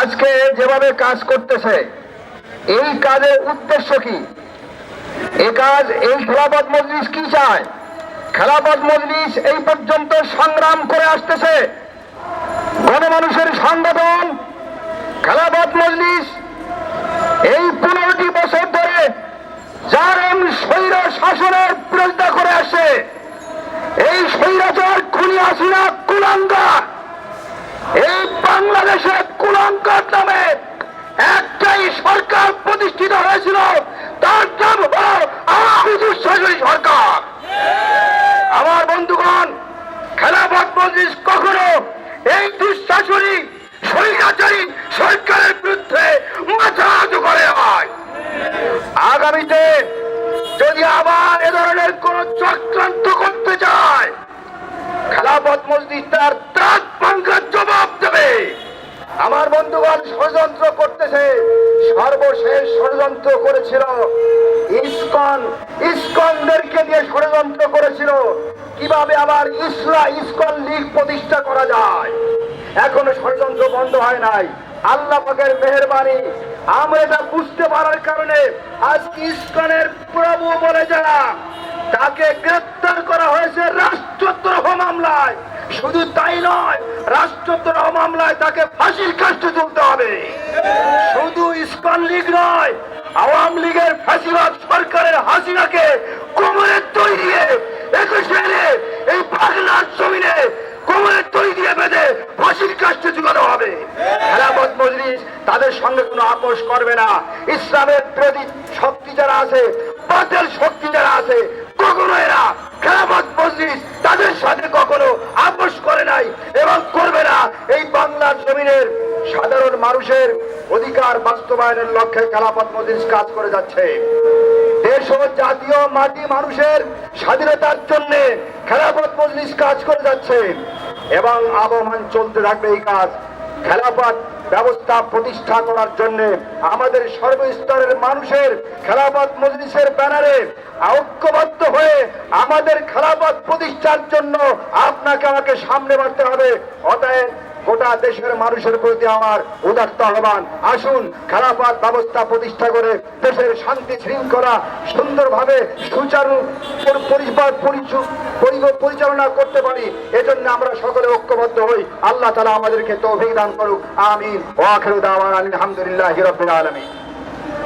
আজকে যেভাবে কাজ করতেছে, এই কাজের উদ্দেশ্য কি? এই কাজ, এই খেলাফত মজলিস কি চায়? খেলাফত মজলিস এই পর্যন্ত সংগ্রাম করে আসতেছে। গণমানুষের সংগঠন খেলাফত মজলিস এই পনেরোটি বছর ধরে জারেম স্বৈর শাসনের বিরোধিতা করে আসে এই স্বৈরাচার খুনি আসিনা কুলাঙ্গার। এই বাংলাদেশে কুলাঙ্কার সরকারের বিরুদ্ধে মাথা করে হয় আগামীতে যদি আবার এ ধরনের কোন চক্রান্ত করতে চায় খেলাফত মসজিদ তার দাঁত ভাঙ্গার জবাব দেবে। আমার বন্ধুগণ, ষড়যন্ত্র করতেছে, সর্বশেষ ষড়যন্ত্র করেছিল ইস্কন। ইস্কনদেরকে দিয়ে ষড়যন্ত্র করেছিল। কীভাবে আবার ইসলা ইস্কন লীগ প্রতিষ্ঠা করা যায়? এখনও ষড়যন্ত্র বন্ধ হয় নাই। আল্লাহ পাকের মেহরবানি। আমরা এটা বুঝতে পারার কারণে আজ ইসকনের প্রভু বলে যারা, তাকে গ্রেপ্তার করা হয়েছে রাষ্ট্রদ্রোহ মামলায়। শুধু তাই নয়, রাষ্ট্রদ্রোহ মামলায় তাকে ফাঁসির কাষ্টে তুলতে হবে। শুধু ইসকন লীগ নয়, আওয়ামী লীগের ফাঁসিবাদ সরকারের হাসিনাকে কোমরের তৈরি দিয়ে একুশে এই বাংলার জমিনে কোমরের তৈরি দিয়ে বেঁধে ফাঁসির কাষ্টে ঝুলানো হবে। তাদের সঙ্গে কোনো আপোষ করবে না। ইসলামের বিরোধী শক্তি যারা আছে, বাতিল শক্তি যারা আছে, কখনো এরা খেলাফত মজলিস তাদের সাথে কখনো আপোষ করে নাই এবং করবে না। এই বাংলার জমিনের সাধারণ মানুষের অধিকার বাস্তবায়নের লক্ষ্যে খেলাফত মজলিস কাজ করে যাচ্ছে। দেশ ও জাতীয় মাটি মানুষের স্বাধীনতার জন্য খেলাফত মজলিস কাজ করে যাচ্ছে। এবং আবহমান চলতে থাকবে এই কাজ। খেলাফত ব্যবস্থা প্রতিষ্ঠা করার জন্য আমাদের সর্বস্তরের মানুষের খেলাফত মজলিসের ব্যানারে ঐক্যবদ্ধ আমাদের খেলাফত প্রতিষ্ঠার জন্য আপনাকে আমাকে সামনে বাড়তে হবে। অতএব গোটা দেশের মানুষের প্রতি আমার উদাত্ত আহ্বান। আসুন খেলাফত ব্যবস্থা প্রতিষ্ঠা করে দেশের শান্তি শৃঙ্খলা সুন্দরভাবে সুচারু পরিচালনা করতে পারি। এজন্য আমরা সকলে ঐক্যবদ্ধ হই। আল্লাহ তালা আমাদেরকে তৌফিক দান করুক। আমিন। ওয়াখিরু দাওয়ানা আলহামদুলিল্লাহি রাব্বিল আলামিন।